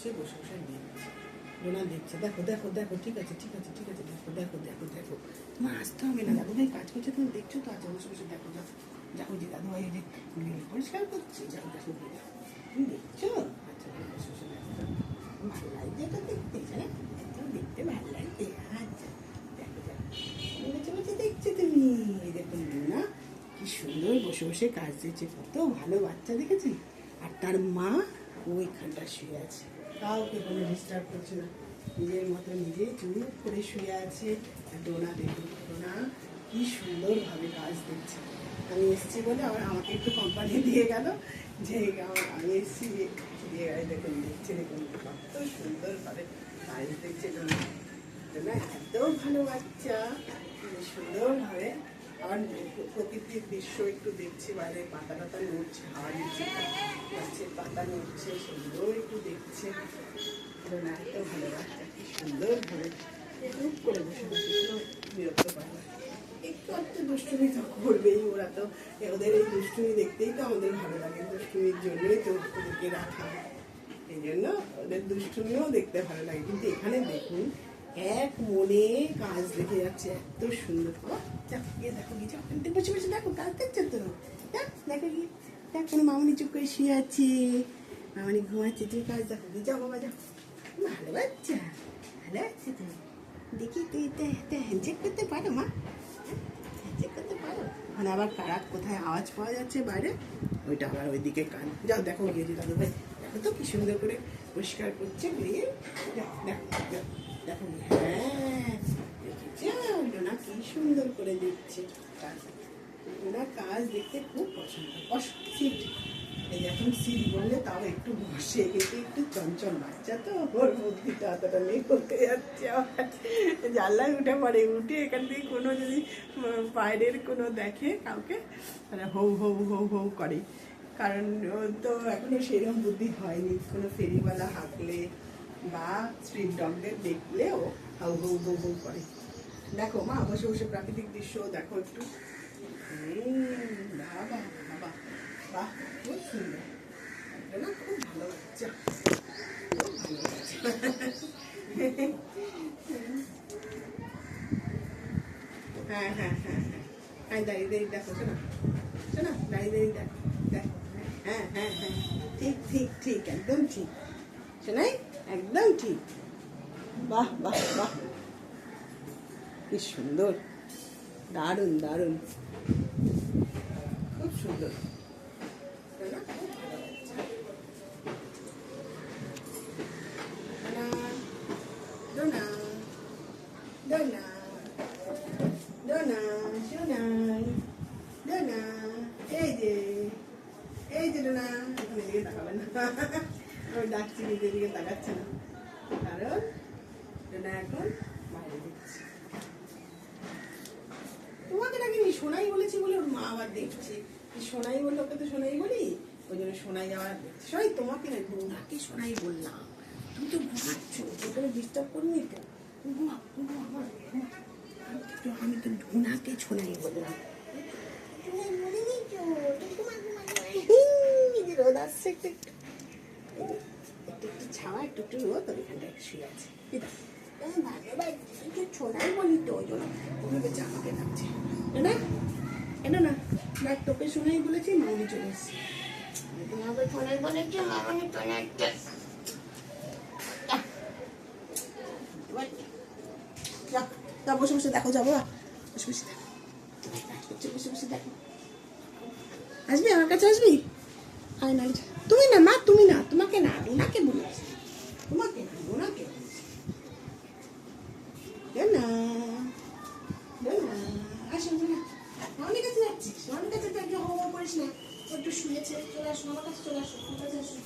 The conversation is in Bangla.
করছে বসে বসে দেখছে ডোনা দেখছে দেখো দেখো দেখো, ঠিক আছে ঠিক আছে ঠিক আছে, দেখো দেখো দেখো দেখো। তোমার আসতে হবে না দাদু ভাই কাজ করছে, তুমি দেখছ তো আচ্ছা বসে বসে দেখো দেখো দেখো যে দাদু ভাই যে গ্রিল পরিষ্কার করছে, যাও, দেখো দেখো। তুমি দেখছ? আচ্ছা বসে বসে দেখো। ভালো লাগছে দেখতে দেখতে আচ্ছা দেখো তুমি? কি সুন্দর বসে বসে কাজ দিচ্ছে কত ভালো বাচ্চা দেখেছি আর তার মা ওইখানটা শুয়ে আছে। কাউকে কোনো ডিস্টার্ব করছে না। নিজের মতো নিজে চুপ করে শুয়ে আছে। আর ডোনা দেখুন ডোনা কী সুন্দরভাবে কাজ দিচ্ছে আমি এসেছি বলে আবার আমাকে একটু কোম্পানি দিয়ে গেল যে আমি এসেছি দিয়ে দেখুন দেখছে দেখুন কত সুন্দরভাবে কাজ দিচ্ছে ডোনা ডোনা এত ভালো বাচ্চা। সুন্দরভাবে আবার প্রকৃতির দৃশ্য একটু দেখছি, বাইরে পাতা টাতা নড়ছে, হাওয়া দিচ্ছে, গাছের পাতা নড়ছে সেগুলো একটু দেখছে। না এত ভালো বাচ্চা কি সুন্দর ভাবে চুপ করে বসে বসে বিরক্ত পায় একটু একটু দুষ্টুমি তো করবেই, ওরা তো ওদের এই দুষ্টুমি দেখতেই তো আমাদের ভালো লাগে, দুষ্টুমির জন্যই তো ওদেরকে রাখা এই জন্য ওদের দুষ্টুমিও দেখতে ভালো লাগে। কিন্তু এখানে দেখুন এক মনে কাজ দেখে যাচ্ছে এত সুন্দর যাও, গিয়ে দেখো গিয়ে যাও। বসে বসে দেখো কাজ দেখছ তো? যাও, দেখো গিয়ে। দেখ কোনো মামনি চুপ করে শুয়ে আছে। মামনি ঘুমাচ্ছে তুমি কাজ দেখো গিয়ে যাও বাবা যাও। ভালো বাচ্চা ভালো আছে তুমি দেখি তুই হ্যান্ডশেক করতে পারো মা? হ্যান্ডশেক করতে পারো? মানে আবার কারা কোথায় আওয়াজ পাওয়া যাচ্ছে বাইরে? ওইটা আবার ওইদিকে কান। যাও দেখো গিয়ে দাদু ভাই দেখো তো কি সুন্দর করে পরিষ্কার করছে গিয়ে যাও দেখো দেখো হ্যাঁ ডোনা কি সুন্দর করে দিচ্ছে কাজ ওনার কাজ দেখতে খুব পছন্দ বস সিট এই এখন সিট বললে তাও একটু বসে কিন্তু একটু চঞ্চল বাচ্চা তো ওর বুদ্ধিটা অতটা নেই করতে যাচ্ছে জানলায় উঠে পড়ে উঠে এখান থেকে কোনো যদি বাইরের কোনো দেখে কাউকে মানে হৌ হৌ হৌ হৌ করে কারণ ওর তো এখনও সেরকম বুদ্ধি হয়নি কোনো ফেরিওয়ালা হাঁকলে বা স্ট্রিট ডগদের দেখলেও হাউ হৌ হৌ হৌ করে। দেখো মা, বসে বসে প্রাকৃতিক দৃশ্য, দেখো একটু। বাবা বাবা, বাহ, খুব সুন্দর। না খুব ভালো বাচ্চা খুব ভালো বাচ্চা হ্যাঁ হ্যাঁ হ্যাঁ হ্যাঁ। হ্যাঁ দাঁড়িয়ে দাঁড়িয়ে দেখো, শোনো। শোনো, দাঁড়িয়ে দাঁড়িয়ে দেখো। দেখো হ্যাঁ হ্যাঁ হ্যাঁ। ঠিক ঠিক ঠিক, একদম ঠিক। শোনাই? একদম ঠিক বাহ বাহ বাহ। কি সুন্দর। দারুণ দারুণ। খুব সুন্দর। না? এই যে এই যে তাকাবেন না আমি ডাকছি কিন্তু এদিকে তাকাচ্ছে না। কারণ ডোনা এখন বাইরে দিচ্ছে তোমাকে নাকি সোনাই বলেছি বলে ওর মা আবার দেখছে। সোনাই বললে, ওকে তো সোনাই বলি? ওই জন্য সোনাই আবার দেখছে। সোনাই, তোমাকে না ওনাকে সোনাই বললাম। তুমি তো ঘুমাচ্ছ ওখানে ডিস্টার্ব করিনি তো? আমি তো- তো সোনাই বললাম। রোদ আসছে একটু একটু এই যে, একটু একটু ছাওয়া একটু রোদ শুয়ে আছে। বলি তো ওই জন্য। ডাকছে না এটা না তোকে শুনেই বলেছি চলে এসছে। তোমাকে ছোনাই বলেছি মামনি চলে আসছে যা। যা। বসে বসে দেখো যাব বসে বসে দেখো। বসে বসে দেখো। আসবি আমার কাছে আসবি? আয় না তুমি না মা তুমি না তোমাকে না ওনাকে বলেছি। মামির কাছে যাচ্ছিস? মামির কাছে তো একটু করিস না। একটু শুয়েছে চলে আসো, আমার কাছে চলে আসো, আমার কাছে আসুন